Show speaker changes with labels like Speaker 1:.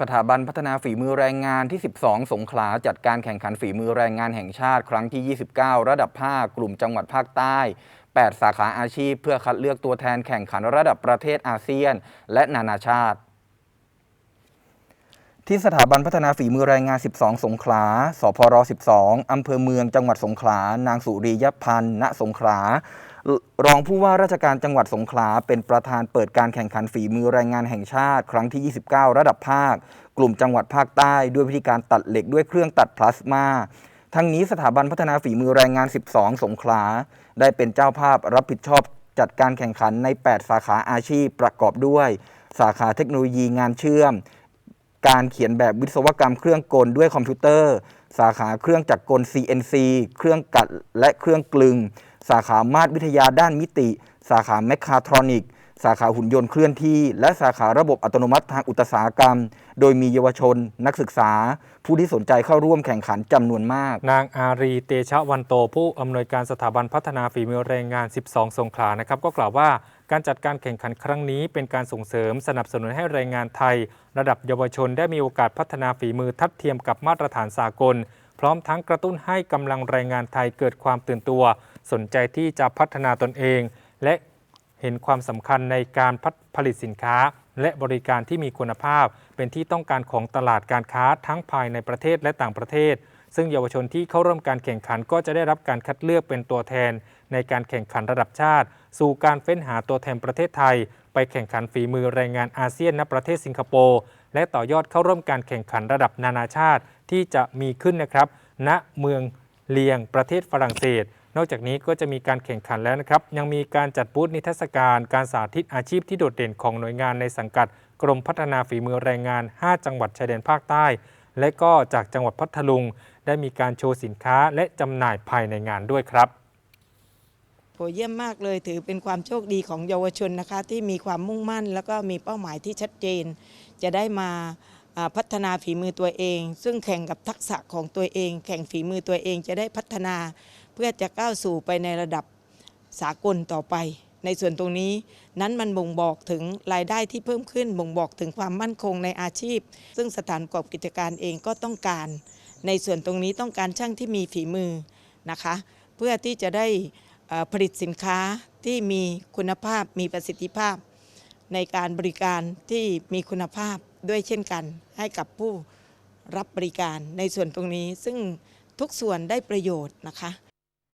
Speaker 1: สถาบันพัฒนาฝีมือแรงงานที่ 12 สงขลาจัดการแข่งขันฝีมือแรงงานแห่งชาติ ครั้งที่ 29 ระดับภาคกลุ่มจังหวัดภาคใต้ 8 สาขาอาชีพ เพื่อคัดเลือกตัวแทนแข่งขันระดับประเทศอาเซียน และนานาชาติที่สถาบันพัฒนาฝีมือแรงงาน 12 สงขลา สพร 12 อำเภอเมือง จังหวัดสงขลา นางสุริยพันธ์ ณ สงขลา รองผู้ว่าราชการจังหวัดสงขลา เป็นประธานเปิดการแข่งขันฝีมือแรงงานแห่งชาติ ครั้งที่ 29 ระดับภาค กลุ่มจังหวัดภาคใต้ ด้วยวิธีการตัดเหล็กด้วยเครื่องตัดพลาสมาทั้งนี้สถาบันพัฒนาฝีมือแรงงาน 12 สงขลา ได้เป็นเจ้าภาพรับผิดชอบจัดการแข่งขันใน 8 สาขาอาชีพประกอบด้วย สาขาเทคโนโลยีงานเชื่อม การเขียนแบบวิศวกรรมเครื่องกลด้วยคอมพิวเตอร์ สาขาเครื่องจักรกล CNC เครื่องกัดและเครื่องกลึง สาขามาตรวิทยาด้านมิติ สาขาแมคคาทรอนิก สาขาหุ่นยนต์เคลื่อนที่ และสาขาระบบอัตโนมัติทางอุตสาหกรรม โดยมีเยาวชน นักศึกษา ผู้ที่สนใจเข้าร่วมแข่งขันจำนวนมาก
Speaker 2: นางอารีเตชะวันโตผู้อำนวยการสถาบันพัฒนาฝีมือแรงงาน 12 สงขลานะครับก็กล่าวว่าการจัดการแข่งขันครั้งนี้เป็นการส่งเสริมสนับสนุนให้แรงงานไทย ระดับเยาวชนได้มีโอกาสพัฒนาฝีมือทัดเทียมกับมาตรฐานสากล พร้อมทั้งกระตุ้นให้กำลังแรงงานไทยเกิดความตื่นตัว สนใจที่จะพัฒนาตนเอง และเห็นความสำคัญในการพัผลิตสินค้า และบริการที่มีคุณภาพ เป็นที่ต้องการของตลาดการค้าทั้งภายในประเทศและต่างประเทศ ซึ่งเยาวชนที่เข้าร่วมการแข่งขันก็จะได้รับการคัดเลือกเป็นตัวแทน ในการแข่งขันระดับชาติ สู่การเฟ้นหาตัวแทนประเทศไทย ไปแข่งขันฝีมือแรงงานอาเซียนณประเทศสิงคโปร์และต่อยอดเข้าร่วมการแข่งขันระดับนานาชาติที่จะมีขึ้นนะครับ ณเมืองเลียงประเทศฝรั่งเศส นอกจากนี้ก็จะมีการแข่งขันแล้วนะครับ ยังมีการจัดบูธนิทรรศการ การสาธิตอาชีพที่โดดเด่นของหน่วยงานในสังกัด กรมพัฒนาฝีมือแรงงาน 5 จังหวัดชายแดนภาคใต้ และก็จากจังหวัดพัทลุง ได้มีการโชว์สินค้าและจำหน่ายภายในงานด้วยครับ
Speaker 3: โหเยี่ยมมากเลยถือเป็นความโชคดีของเยาวชนนะคะ ที่มีความมุ่งมั่น แล้วก็มีเป้าหมายที่ชัดเจน จะได้มาอ่าพัฒนาฝีมือตัวเอง ซึ่งแข่งกับทักษะของตัวเอง แข่งฝีมือตัวเองจะได้พัฒนา เพื่อจะก้าวสู่ไปในระดับสากลต่อไป ในส่วนตรงนี้นั้นมันบ่งบอกถึงรายได้ที่เพิ่มขึ้น บ่งบอกถึงความมั่นคงในอาชีพ ซึ่งสถานประกอบกิจการเองก็ต้องการ ในส่วนตรงนี้ต้องการช่างที่มีฝีมือนะคะ เพื่อที่จะได้ผลิตสินค้าที่มีคุณภาพมีประสิทธิภาพ ในการบริการที่มีคุณภาพด้วยเช่นกัน ให้กับผู้รับบริการในส่วนตรงนี้ซึ่งทุกส่วนได้ประโยชน์นะคะ